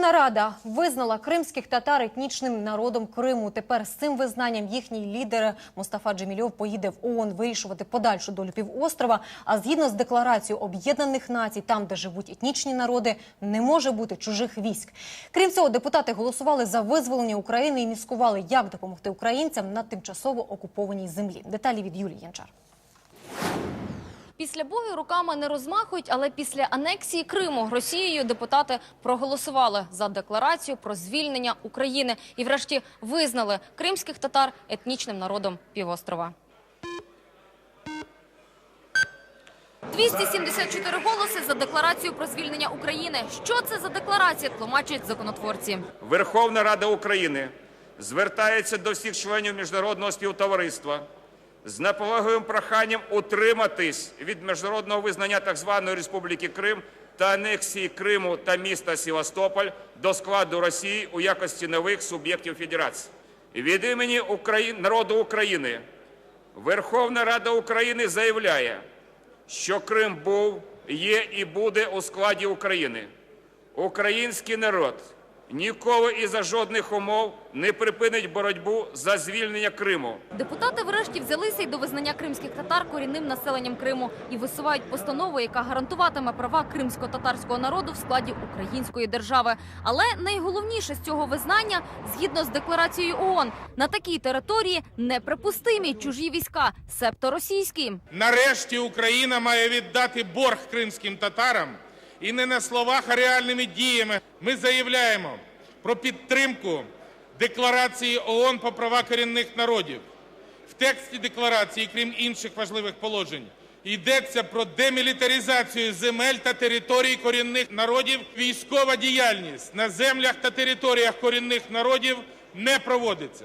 Верховна Рада визнала кримських татар етнічним народом Криму. Тепер з цим визнанням їхній лідер Мустафа Джемільов поїде в ООН вирішувати подальшу долю півострова. А згідно з декларацією Об'єднаних Націй, там, де живуть етнічні народи, не може бути чужих військ. Крім цього, депутати голосували за визволення України і міскували, як допомогти українцям на тимчасово окупованій землі. Деталі від Юлії Янчар. Після бою руками не розмахують, але після анексії Криму Росією депутати проголосували за декларацію про звільнення України і, врешті, визнали кримських татар етнічним народом півострова. 274 голоси за декларацію про звільнення України. Що це за декларація? Тлумачать законотворці. Верховна Рада України звертається до всіх членів міжнародного співтовариства з наполеговим проханням утриматись від міжнародного визнання так званої Республіки Крим та анексії Криму та міста Севастополь до складу Росії у якості нових суб'єктів федерації. Від імені Украї- народу України Верховна Рада України заявляє, що Крим був, є і буде у складі України. Український народ ніколи і за жодних умов не припинить боротьбу за звільнення Криму. Депутати врешті взялися й до визнання кримських татар корінним населенням Криму і висувають постанову, яка гарантуватиме права кримсько-татарського народу в складі української держави. Але найголовніше з цього визнання, згідно з декларацією ООН, на такій території неприпустимі чужі війська, себто російські. Нарешті Україна має віддати борг кримським татарам і не на словах, а реальними діями. Ми заявляємо про підтримку декларації ООН по права корінних народів. В тексті декларації, крім інших важливих положень, йдеться про демілітаризацію земель та територій корінних народів. Військова діяльність на землях та територіях корінних народів не проводиться.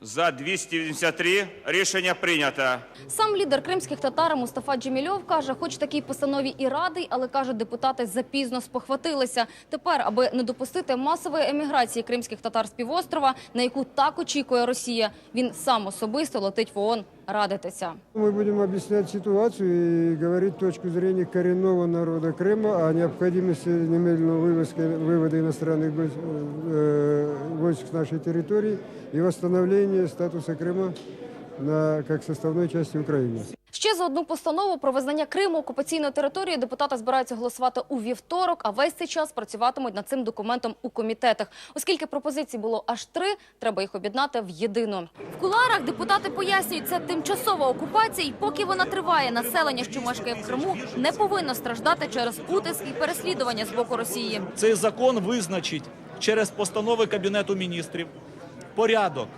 За 283 рішення прийнято. Сам лідер кримських татар Мустафа Джемільов каже, хоч такій постанові і радий, але каже, депутати запізно спохватилися. Тепер, аби не допустити масової еміграції кримських татар з півострова, на яку так очікує Росія, він сам особисто летить в ООН радитися. Мы будем объяснять ситуацию и говорить точку зрения коренного народа Крыма о необходимости немедленного вывозка, вывода иностранных войск, э, войск с нашей территории и восстановления статуса Крыма на, как составной части Украины. Ще за одну постанову про визнання Криму окупаційною територією депутати збираються голосувати у вівторок, а весь цей час працюватимуть над цим документом у комітетах. Оскільки пропозицій було аж три, треба їх об'єднати в єдину. В куларах депутати пояснюють, це тимчасова окупація, і поки вона триває, населення, що мешкає в Криму, не повинно страждати через утиск і переслідування з боку Росії. Цей закон визначить через постанови Кабінету міністрів порядок,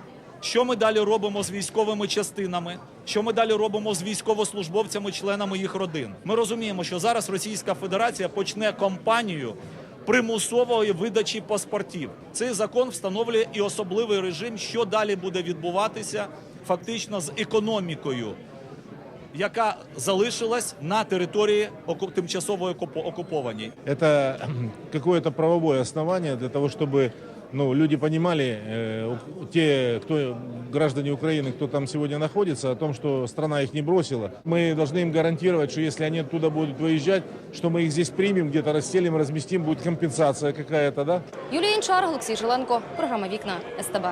що ми далі робимо з військовими частинами, що ми далі робимо з військовослужбовцями, членами їх родин. Ми розуміємо, що зараз Російська Федерація почне кампанію примусової видачі паспортів. Цей закон встановлює і особливий режим, що далі буде відбуватися фактично з економікою яка залишилась на території тимчасово окупо- окупованій. Это кхм, какое-то правовое основание для того, чтобы ну, люди понимали, э, у- те, кто граждане Украины, кто там сегодня находится, о том, что страна их не бросила. Мы должны им гарантировать, что если они оттуда будут выезжать, что мы их здесь примем, где-то расселим, разместим, будет компенсация какая-то, да? Юлія Інчар, Олексій Жиленко, програма Вікна СТБ.